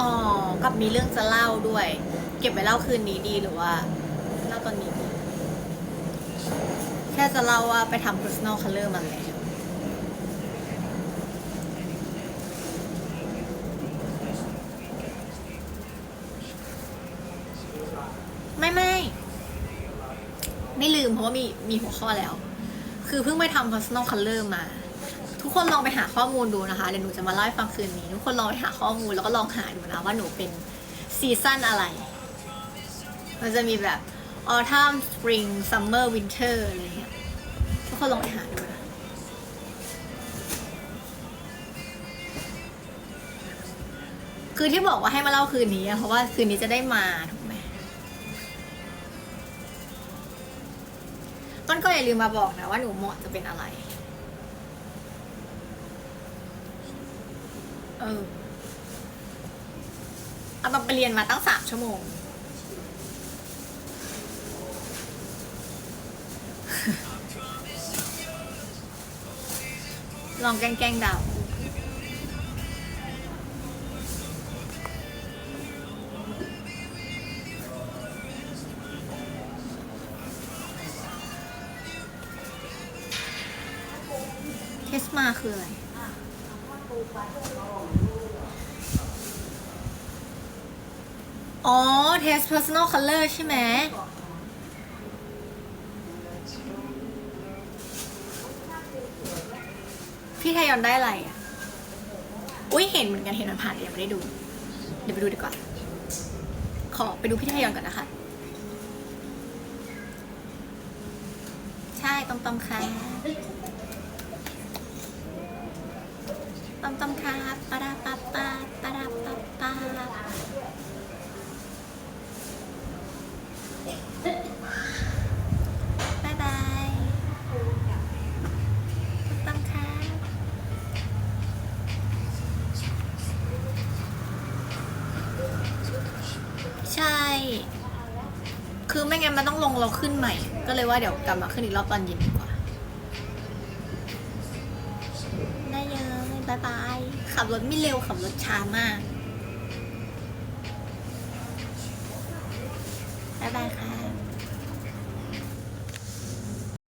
อ๋อ กับมีเรื่องจะเล่าด้วย เก็บไว้เล่าคืนนี้ดีหรือว่าเล่าตอนนี้ดีแค่จะเล่าว่าไปทำ personal color มาแล้วไม่ไม่ ไม่ลืมเพราะว่ามีมีหัวข้อแล้ว คือเพิ่งไปทำ personal color มา ทุกคนลองไปหาข้อมูลดูนะคะเดี๋ยวหนูจะมาเล่าให้ฟังคืนนี้ ทุกคนลองไปหาข้อมูลแล้วก็ลองหาดูนะว่าหนูเป็นซีซั่นอะไร มันจะมีแบบ autumn spring summer winter อะไรเงี้ยทุกคนลองไปหาดูนะคือที่บอกว่าให้มาเล่าคืนนี้เพราะว่าคืนนี้จะได้มาถูกไหมต้นก็อย่าลืมมาบอกนะว่าหนูเหมาะจะเป็นอะไร เออเอาต้องไปเรียนมาตั้งสามชั่วโมง ลองแกล้งๆดาเทสมาคืออะไร อ๋อเทส personal color ใช่ไหม พี่ไทยอนได้อะไรอะ อุ้ยเห็นเหมือนกันเห็นมันผ่านแต่ยังไม่ได้ดู เดี๋ยวไปดูดีกว่า ขอไปดูพี่ไทยอนก่อนนะคะ ใช่ต้มต้มค่ะ ต้มต้มค่ะปะดาปะปะปะดาปะปะบายบายต้มต้มค่ะใช่ คือไม่งั้นมันต้องลงเราขึ้นใหม่ ก็เลยว่าเดี๋ยวกลับมาขึ้นอีกรอบตอนเย็นดีกว่า เลยบายบาย ขับรถไม่เร็ว ขับรถช้ามากบ๊ายบายค่ะ